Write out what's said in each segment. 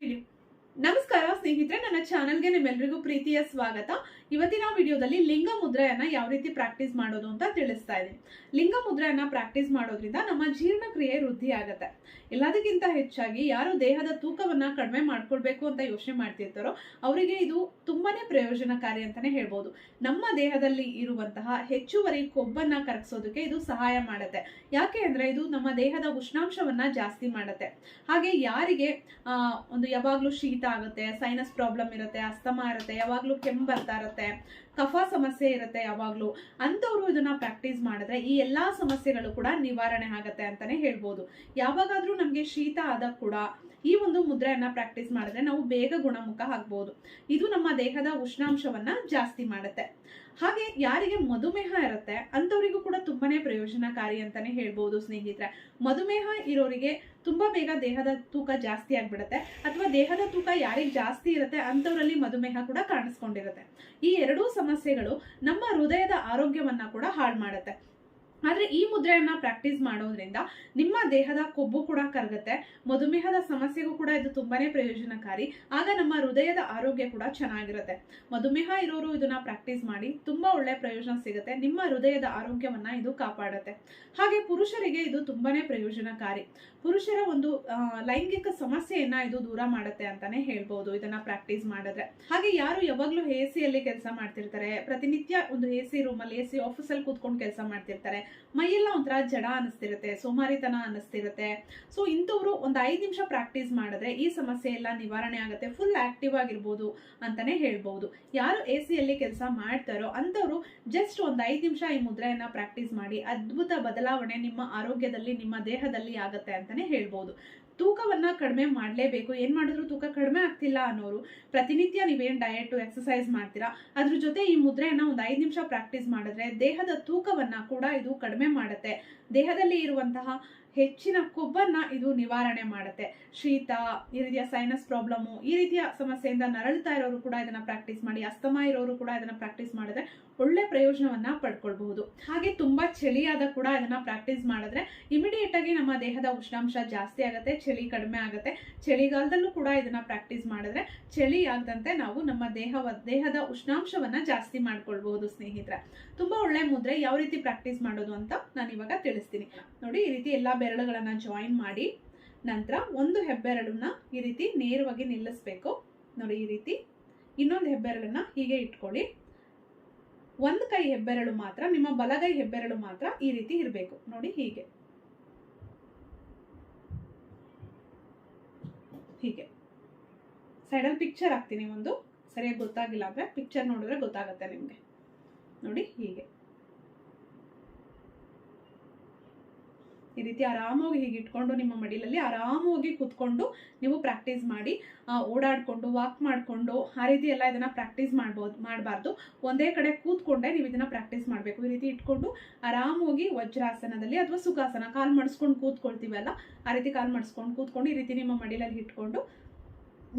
Philip ನಮಸ್ಕಾರ, ಸ್ನೇಹಿತರೆ, ನನ್ನ ಚಾನಲ್ಗೆ ನಿಮ್ಮೆಲ್ಲರಿಗೂ ಪ್ರೀತಿಯ ಸ್ವಾಗತ. ಇವತ್ತಿನ ವಿಡಿಯೋದಲ್ಲಿ ಲಿಂಗ ಮುದ್ರೆಯನ್ನ ಯಾವ ರೀತಿ ಪ್ರಾಕ್ಟೀಸ್ ಮಾಡೋದು ಅಂತ ತಿಳಿಸ್ತಾ ಇದೆ ಲಿಂಗ ಮುದ್ರೆಯನ್ನ ಪ್ರಾಕ್ಟೀಸ್ ಮಾಡೋದ್ರಿಂದ ನಮ್ಮ ಜೀರ್ಣಕ್ರಿಯೆ ವೃದ್ಧಿ ಆಗುತ್ತೆ. ಎಲ್ಲದಕ್ಕಿಂತ ಹೆಚ್ಚಾಗಿ ಯಾರು ದೇಹದ ತೂಕವನ್ನ ಕಡಿಮೆ ಮಾಡ್ಕೊಳ್ಬೇಕು ಅಂತ ಯೋಚನೆ ಮಾಡ್ತಿರ್ತಾರೋ, ಅವರಿಗೆ ಇದು ತುಂಬಾನೇ ಪ್ರಯೋಜನಕಾರಿ ಅಂತಾನೆ ಹೇಳ್ಬೋದು. ನಮ್ಮ ದೇಹದಲ್ಲಿ ಇರುವಂತಹ ಹೆಚ್ಚುವರಿ ಕೊಬ್ಬನ್ನ ಕರಗಿಸೋದಕ್ಕೆ ಇದು ಸಹಾಯ ಮಾಡುತ್ತೆ. ಯಾಕೆ ಅಂದ್ರೆ ಇದು ನಮ್ಮ ದೇಹದ ಉಷ್ಣಾಂಶವನ್ನ ಜಾಸ್ತಿ ಮಾಡುತ್ತೆ. ಹಾಗೆ ಯಾರಿಗೆ ಒಂದು ಯಾವಾಗ್ಲೂ ಶೀತ ಆಗುತ್ತೆ ಸೈನಸ್ ಪ್ರಾಬ್ಲಮ್ ಇರುತ್ತೆ ಅಸ್ತಮಾ ಇರುತ್ತೆ ಯಾವಾಗ್ಲೂ ಕೆಮ್ಮು ಬರ್ತಾ ಇರುತ್ತೆ. ಕಫ ಸಮಸ್ಯೆ ಇರುತ್ತೆ ಯಾವಾಗಲೂ ಅಂತವ್ರು ಇದನ್ನ ಪ್ರಾಕ್ಟೀಸ್ ಮಾಡಿದ್ರೆ ಈ ಎಲ್ಲಾ ಸಮಸ್ಯೆಗಳು ಕೂಡ ನಿವಾರಣೆ ಆಗತ್ತೆ ಅಂತಾನೆ ಹೇಳ್ಬೋದು. ಯಾವಾಗಾದ್ರೂ ನಮ್ಗೆ ಶೀತ ಆದಾಗ ಕೂಡ ಈ ಒಂದು ಮುದ್ರೆಯನ್ನ ಪ್ರಾಕ್ಟೀಸ್ ಮಾಡಿದ್ರೆ ನಾವು ಬೇಗ ಗುಣಮುಖ ಆಗ್ಬೋದು. ಇದು ನಮ್ಮ ದೇಹದ ಉಷ್ಣಾಂಶವನ್ನ ಜಾಸ್ತಿ ಮಾಡುತ್ತೆ. ಹಾಗೆ ಯಾರಿಗೆ ಮಧುಮೇಹ ಇರುತ್ತೆ ಅಂತವರಿಗೂ ಕೂಡ ತುಂಬಾನೇ ಪ್ರಯೋಜನಕಾರಿ ಅಂತಾನೆ ಹೇಳ್ಬೋದು ಸ್ನೇಹಿತರೆ. ಮಧುಮೇಹ ಇರೋರಿಗೆ ತುಂಬಾ ಬೇಗ ದೇಹದ ತೂಕ ಜಾಸ್ತಿ ಆಗ್ಬಿಡುತ್ತೆ ಅಥವಾ ದೇಹದ ತೂಕ ಯಾರಿಗೆ ಜಾಸ್ತಿ ಇರುತ್ತೆ ಅಂತವರಲ್ಲಿ ಮಧುಮೇಹ ಕೂಡ ಕಾಣಿಸ್ಕೊಂಡಿರುತ್ತೆ. ಈ ಎರಡೂ ಸಮಸ್ಯೆಗಳು ನಮ್ಮ ಹೃದಯದ ಆರೋಗ್ಯವನ್ನ ಕೂಡ ಹಾಳು ಮಾಡುತ್ತೆ. ಆದ್ರೆ ಈ ಮುದ್ರೆಯನ್ನ ಪ್ರಾಕ್ಟೀಸ್ ಮಾಡೋದ್ರಿಂದ ನಿಮ್ಮ ದೇಹದ ಕೊಬ್ಬು ಕೂಡ ಕರಗುತ್ತೆ, ಮಧುಮೇಹದ ಸಮಸ್ಯೆಗೂ ಕೂಡ ಇದು ತುಂಬಾನೇ ಪ್ರಯೋಜನಕಾರಿ, ಆಗ ನಮ್ಮ ಹೃದಯದ ಆರೋಗ್ಯ ಕೂಡ ಚೆನ್ನಾಗಿರುತ್ತೆ. ಮಧುಮೇಹ ಇರೋರು ಇದನ್ನ ಪ್ರಾಕ್ಟೀಸ್ ಮಾಡಿ ತುಂಬಾ ಒಳ್ಳೆ ಪ್ರಯೋಜನ ಸಿಗುತ್ತೆ, ನಿಮ್ಮ ಹೃದಯದ ಆರೋಗ್ಯವನ್ನ ಇದು ಕಾಪಾಡುತ್ತೆ. ಹಾಗೆ ಪುರುಷರಿಗೆ ಇದು ತುಂಬಾನೇ ಪ್ರಯೋಜನಕಾರಿ. ಪುರುಷರ ಒಂದು ಲೈಂಗಿಕ ಸಮಸ್ಯೆಯನ್ನ ಇದು ದೂರ ಮಾಡುತ್ತೆ ಅಂತಾನೆ ಹೇಳ್ಬೋದು ಇದನ್ನ ಪ್ರಾಕ್ಟೀಸ್ ಮಾಡಿದ್ರೆ. ಹಾಗೆ ಯಾರು ಯಾವಾಗ್ಲೂ ಎ ಸಿಯಲ್ಲಿ ಕೆಲಸ ಮಾಡ್ತಿರ್ತಾರೆ, ಪ್ರತಿನಿತ್ಯ ಒಂದು ಎ ಸಿ ರೂಮಲ್ಲಿ ಎ ಸಿ ಆಫೀಸಲ್ಲಿ ಕೂತ್ಕೊಂಡು ಕೆಲಸ ಮಾಡ್ತಿರ್ತಾರೆ ಮೈಯೆಲ್ಲ ಒಂಥರ ಜಡ ಅನಿಸ್ತಿರುತ್ತೆ ಸೋಮಾರಿತನ ಅನಿಸ್ತಿರುತ್ತೆ ಸೊ ಇಂಥವ್ರು ಒಂದು ಐದು ನಿಮಿಷ ಪ್ರಾಕ್ಟೀಸ್ ಮಾಡಿದ್ರೆ ಈ ಸಮಸ್ಯೆ ಎಲ್ಲ ನಿವಾರಣೆ ಆಗುತ್ತೆ ಫುಲ್ ಆಕ್ಟಿವ್ ಆಗಿರ್ಬೋದು ಅಂತಾನೆ ಹೇಳ್ಬೋದು. ಯಾರು ಎ ಸಿಯಲ್ಲಿ ಕೆಲಸ ಮಾಡ್ತಾರೋ ಅಂಥವ್ರು ಜಸ್ಟ್ ಒಂದು ಐದು ನಿಮಿಷ ಈ ಮುದ್ರೆಯನ್ನು ಪ್ರಾಕ್ಟೀಸ್ ಮಾಡಿ, ಅದ್ಭುತ ಬದಲಾವಣೆ ನಿಮ್ಮ ಆರೋಗ್ಯದಲ್ಲಿ, ನಿಮ್ಮ ದೇಹದಲ್ಲಿ ಆಗುತ್ತೆ ಅಂತಾನೆ ಹೇಳ್ಬೋದು. ತೂಕವನ್ನ ಕಡಿಮೆ ಮಾಡಲೇಬೇಕು. ಏನ್ ಮಾಡಿದ್ರು ತೂಕ ಕಡಿಮೆ ಆಗ್ತಿಲ್ಲ ಅನ್ನೋರು, ಪ್ರತಿನಿತ್ಯ ನೀವೇನ್ ಡಯಟ್ ಎಕ್ಸಸೈಸ್ ಮಾಡ್ತೀರಾ, ಅದ್ರ ಜೊತೆ ಈ ಮುದ್ರೆಯನ್ನ ಒಂದು ಐದು ನಿಮಿಷ ಪ್ರಾಕ್ಟೀಸ್ ಮಾಡಿದ್ರೆ ದೇಹದ ತೂಕವನ್ನ ಕೂಡ ಇದು ಕಡಿಮೆ ಮಾಡುತ್ತೆ. ದೇಹದಲ್ಲಿ ಇರುವಂತಹ ಹೆಚ್ಚಿನ ಕೊಬ್ಬನ್ನ ಇದು ನಿವಾರಣೆ ಮಾಡುತ್ತೆ. ಶೀತ, ಈ ರೀತಿಯ ಸೈನಸ್ ಪ್ರಾಬ್ಲಮ್ಮು ಈ ರೀತಿಯ ಸಮಸ್ಯೆಯಿಂದ ನರಳ್ತಾ ಇರೋರು ಕೂಡ ಇದನ್ನ ಪ್ರಾಕ್ಟೀಸ್ ಮಾಡಿ, ಅಸ್ತಮ ಇರೋರು ಕೂಡ ಇದನ್ನ ಪ್ರಾಕ್ಟೀಸ್ ಮಾಡಿದ್ರೆ ಒಳ್ಳೆ ಪ್ರಯೋಜನವನ್ನ ಪಡ್ಕೊಳ್ಬಹುದು. ಹಾಗೆ ತುಂಬಾ ಚಳಿಯಾದ ಕೂಡ ಇದನ್ನ ಪ್ರಾಕ್ಟೀಸ್ ಮಾಡಿದ್ರೆ ಇಮಿಡಿಯೇಟ್ ಆಗಿ ನಮ್ಮ ದೇಹದ ಉಷ್ಣಾಂಶ ಜಾಸ್ತಿ ಆಗುತ್ತೆ, ಚಳಿ ಕಡಿಮೆ ಆಗುತ್ತೆ. ಚಳಿಗಾಲದಲ್ಲೂ ಕೂಡ ಇದನ್ನ ಪ್ರಾಕ್ಟೀಸ್ ಮಾಡಿದ್ರೆ ಚಳಿ ಆಗದಂತೆ ನಾವು ನಮ್ಮ ದೇಹ ದೇಹದ ಉಷ್ಣಾಂಶವನ್ನ ಜಾಸ್ತಿ ಮಾಡ್ಕೊಳ್ಬಹುದು ಸ್ನೇಹಿತರೆ. ತುಂಬಾ ಒಳ್ಳೆ ಮುದ್ರೆ ಯಾವ ರೀತಿ ಪ್ರಾಕ್ಟೀಸ್ ಮಾಡೋದು ಅಂತ ನಾನು ಇವಾಗ ತಿಳಿಸ್ತೀನಿ. ನೋಡಿ ಈ ರೀತಿ ಎಲ್ಲಾ ಬೆರಳುಗಳನ್ನ ಜಾಯಿನ್ ಮಾಡಿ ನಂತರ ಒಂದು ಹೆಬ್ಬೆರಳನ್ನ ಈ ರೀತಿ ನೇರವಾಗಿ ನಿಲ್ಲಿಸ್ಬೇಕು. ನೋಡಿ ಈ ರೀತಿ ಇನ್ನೊಂದು ಹೆಬ್ಬೆರಳನ್ನ ಹೀಗೆ ಇಟ್ಕೊಳ್ಳಿ. ಒಂದು ಕೈ ಹೆಬ್ಬೆರಳು ಮಾತ್ರ, ನಿಮ್ಮ ಬಲಗೈ ಹೆಬ್ಬೆರಳು ಮಾತ್ರ ಈ ರೀತಿ ಇರಬೇಕು. ನೋಡಿ ಹೀಗೆ. ಹೀಗೆ. ಸೈಡಲ್ಲಿ ಪಿಕ್ಚರ್ ಹಾಕ್ತೀನಿ ಒಂದು. ಸರಿಯಾಗಿ ಗೊತ್ತಾಗಿಲ್ಲ ಅಂದ್ರೆ ಪಿಕ್ಚರ್ ನೋಡಿದ್ರೆ ಗೊತ್ತಾಗುತ್ತೆ ನಿಮಗೆ. ನೋಡಿ ಹೀಗೆ. ಈ ರೀತಿ ಆರಾಮಾಗಿ ಹೀಗೆ ಇಟ್ಕೊಂಡು ನಿಮ್ಮ ಮಡಿಲಲ್ಲಿ ಆರಾಮಾಗಿ ಕೂತ್ಕೊಂಡು ನೀವು ಪ್ರಾಕ್ಟೀಸ್ ಮಾಡಿ ಓಡಾಡಿಕೊಂಡು ವಾಕ್ ಮಾಡಿಕೊಂಡು, ಆ ರೀತಿ ಎಲ್ಲ ಇದನ್ನು ಪ್ರಾಕ್ಟೀಸ್ ಮಾಡ್ಬೋದು, ಮಾಡಬಾರ್ದು. ಒಂದೇ ಕಡೆ ಕೂತ್ಕೊಂಡೆ ನೀವು ಇದನ್ನು ಪ್ರಾಕ್ಟೀಸ್ ಮಾಡಬೇಕು. ಈ ರೀತಿ ಇಟ್ಕೊಂಡು ಆರಾಮಾಗಿ ವಜ್ರಾಸನದಲ್ಲಿ ಅಥವಾ ಸುಖಾಸನ, ಕಾಲು ಮಡಿಸ್ಕೊಂಡು ಕೂತ್ಕೊಳ್ತೀವಲ್ಲ ಆ ರೀತಿ ಕಾಲು ಮಡಿಸ್ಕೊಂಡು ಕೂತ್ಕೊಂಡು ಈ ರೀತಿ ನಿಮ್ಮ ಮಡಿಲಲ್ಲಿ ಇಟ್ಕೊಂಡು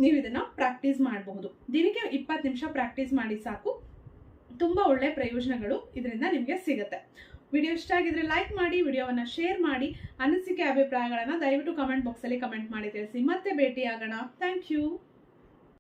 ನೀವು ಇದನ್ನು ಪ್ರಾಕ್ಟೀಸ್ ಮಾಡಬಹುದು. ದಿನಕ್ಕೆ ಇಪ್ಪತ್ತು ನಿಮಿಷ ಪ್ರಾಕ್ಟೀಸ್ ಮಾಡಿ ಸಾಕು. ತುಂಬ ಒಳ್ಳೆ ಪ್ರಯೋಜನಗಳು ಇದರಿಂದ ನಿಮಗೆ ಸಿಗುತ್ತೆ. ವಿಡಿಯೋ ಇಷ್ಟ ಆಗಿದ್ರೆ ಲೈಕ್ ಮಾಡಿ, ವಿಡಿಯೋವನ್ನು ಶೇರ್ ಮಾಡಿ, ಅನಿಸಿಕೆ, ಅಭಿಪ್ರಾಯಗಳನ್ನು ದಯವಿಟ್ಟು ಕಮೆಂಟ್ ಬಾಕ್ಸಲ್ಲಿ ಕಮೆಂಟ್ ಮಾಡಿ ತಿಳಿಸಿ. ಮತ್ತೆ ಭೇಟಿಯಾಗೋಣ. Thank you